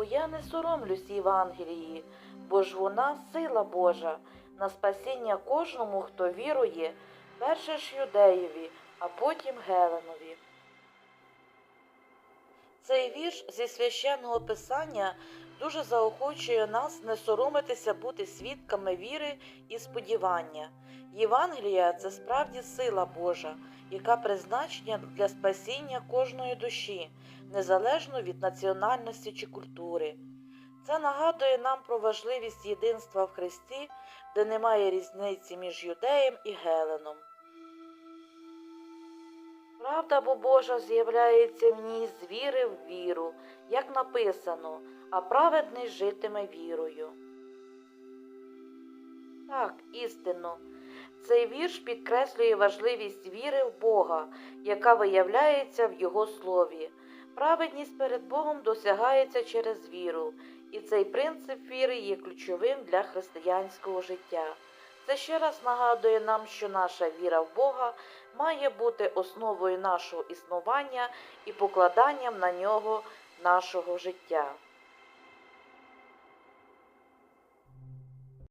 бо я не соромлюсь Євангелії, бо ж вона сила Божа на спасіння кожному, хто вірує, перше ж юдеєві, а потім Геленові. Цей вірш зі священного писання дуже заохочує нас не соромитися бути свідками віри і сподівання. Євангелія це справді сила Божа, яка призначена для спасіння кожної душі, незалежно від національності чи культури. Це нагадує нам про важливість єдинства в Христі, де немає різниці між юдеєм і Геленом. Правда бо Божа з'являється в ній з віри в віру, як написано, а праведний житиме вірою. Так, істинно, цей вірш підкреслює важливість віри в Бога, яка виявляється в Його слові. Праведність перед Богом досягається через віру, і цей принцип віри є ключовим для християнського життя. Це ще раз нагадує нам, що наша віра в Бога має бути основою нашого існування і покладанням на нього нашого життя.